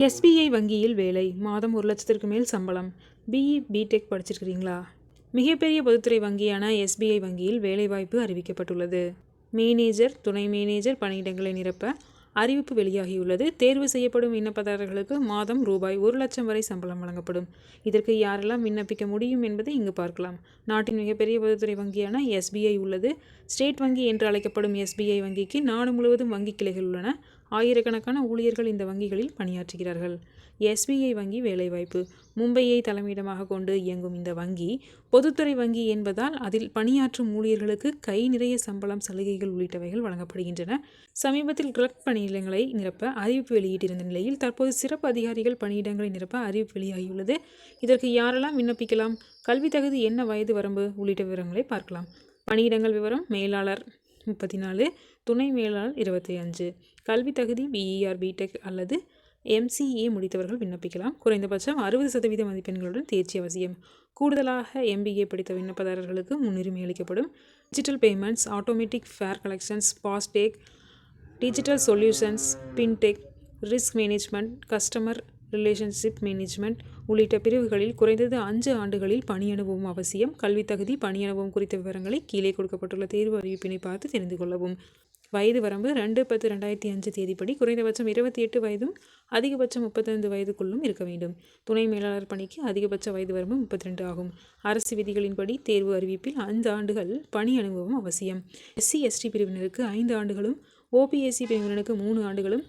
SBI வங்கியில் வேலை மாதம் ஒரு லட்சத்திற்கு மேல் சம்பளம். பிஇ பிடெக் படிச்சிருக்கிறீங்களா? மிகப்பெரிய பொதுத்துறை வங்கியான எஸ்பிஐ வங்கியில் வேலைவாய்ப்பு அறிவிக்கப்பட்டுள்ளது. மேனேஜர் துணை மேனேஜர் பணியிடங்களை நிரப்ப அறிவிப்பு வெளியாகியுள்ளது. தேர்வு செய்யப்படும் விண்ணப்பதாரர்களுக்கு மாதம் ரூபாய் ஒரு லட்சம் வரை சம்பளம் வழங்கப்படும். இதற்கு யாரெல்லாம் விண்ணப்பிக்க முடியும் என்பதை இங்கு பார்க்கலாம். நாட்டின் மிகப்பெரிய பொதுத்துறை வங்கியான எஸ்பிஐ உள்ளது. ஸ்டேட் வங்கி என்று அழைக்கப்படும் எஸ்பிஐ வங்கிக்கு நாடு முழுவதும் வங்கி கிளைகள் உள்ளன. ஆயிரக்கணக்கான ஊழியர்கள் இந்த வங்கிகளில் பணியாற்றுகிறார்கள். எஸ்பிஐ வங்கி வேலைவாய்ப்பு. மும்பையை தலைமையிடமாக கொண்டு இயங்கும் இந்த வங்கி பொதுத்துறை வங்கி என்பதால் அதில் பணியாற்றும் ஊழியர்களுக்கு கை நிறைய சம்பளம் சலுகைகள் உள்ளிட்டவைகள் வழங்கப்படுகின்றன. சமீபத்தில் கிளர்க் பணியிடங்களை நிரப்ப அறிவிப்பு வெளியிட்டிருந்த நிலையில் தற்போது சிறப்பு அதிகாரிகள் பணியிடங்களை நிரப்ப அறிவிப்பு வெளியாகியுள்ளது. இதற்கு யாரெல்லாம் விண்ணப்பிக்கலாம் கல்வி தகுதி என்ன வயது வரம்பு உள்ளிட்ட விவரங்களை பார்க்கலாம். பணியிடங்கள் விவரம் மேலாளர் முப்பத்தி நாலு துணை மேலாளர் இருபத்தி அஞ்சு கல்வி தகுதி பிஇஆர் பிடெக் அல்லது எம்சிஏ முடித்தவர்கள் விண்ணப்பிக்கலாம். குறைந்தபட்சம் அறுபது சதவீத மதிப்பெண்களுடன் தேர்ச்சி அவசியம். கூடுதலாக எம்பிஏ படித்த விண்ணப்பதாரர்களுக்கு முன்னுரிமை அளிக்கப்படும். Digital payments automatic fare collections FASTag digital solutions fintech risk management customer relationship management உள்ளிட்ட பிரிவுகளில் குறைந்தது அஞ்சு ஆண்டுகளில் பணி அனுபவம் அவசியம். கல்வி தகுதி பணியனுபவம் குறித்த விவரங்களை கீழே கொடுக்கப்பட்டுள்ள தேர்வு அறிவிப்பினை பார்த்து தெரிந்து கொள்ளவும். வயது வரம்பு ரெண்டு பத்து ரெண்டாயிரத்தி அஞ்சு தேதிப்படி குறைந்தபட்சம் இருபத்தி எட்டு வயதும் அதிகபட்சம் முப்பத்தைந்து வயதுக்குள்ளும் இருக்க வேண்டும். துணை மேலாளர் பணிக்கு அதிகபட்ச வயது வரம்பு முப்பத்தி ரெண்டு ஆகும். அரசு விதிகளின்படி தேர்வு அறிவிப்பில் ஐந்து ஆண்டுகள் பணி அனுபவம் அவசியம். எஸ்சி எஸ்டி பிரிவினருக்கு ஐந்து ஆண்டுகளும் ஓபிஎஸ்சி பிரிவினருக்கு மூணு ஆண்டுகளும்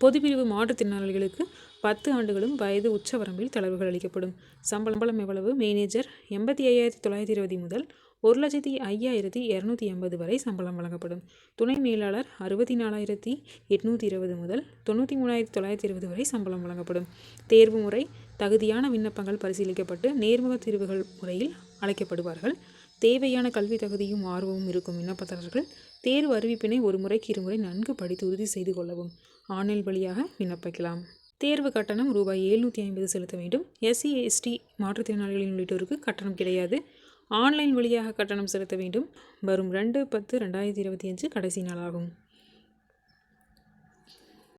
பொதுப்பிரிவு மாற்றுத்திறனாளிகளுக்கு பத்து ஆண்டுகளும் வயது உச்சவரம்பில் தளர்வுகள் அளிக்கப்படும். சம்பளம் எவ்வளவு? மேனேஜர் எண்பத்தி ஐயாயிரத்தி தொள்ளாயிரத்தி இருபது முதல் ஒரு லட்சத்தி ஐயாயிரத்தி இரநூத்தி எண்பது வரை சம்பளம் வழங்கப்படும். துணை மேலாளர் அறுபத்தி நாலாயிரத்தி எட்நூற்றி இருபது முதல் தொண்ணூற்றி மூணாயிரத்தி தொள்ளாயிரத்தி இருபது வரை சம்பளம் வழங்கப்படும். தேர்வு முறை தகுதியான விண்ணப்பங்கள் பரிசீலிக்கப்பட்டு நேர்முக தீர்வுகள் முறையில் அழைக்கப்படுவார்கள். தேவையான கல்வி தகுதியும் ஆர்வமும் இருக்கும் விண்ணப்பதாரர்கள் தேர்வு அறிவிப்பினை ஒரு முறைக்கு இருமுறை நன்கு படித்து உறுதி செய்து கொள்ளவும் ஆன்லைன் வழியாக விண்ணப்பிக்கலாம். தேர்வு கட்டணம் ரூபாய் எழுநூற்றி ஐம்பது செலுத்த வேண்டும். எஸ்சி எஸ்டி மாற்றுத்திறனாளிகளின் உள்ளிட்டோருக்கு கட்டணம் கிடையாது. ஆன்லைன் வழியாக கட்டணம் செலுத்த வேண்டும். வரும் ரெண்டு பத்து ரெண்டாயிரத்தி இருபத்தி அஞ்சு கடைசி நாளாகும்.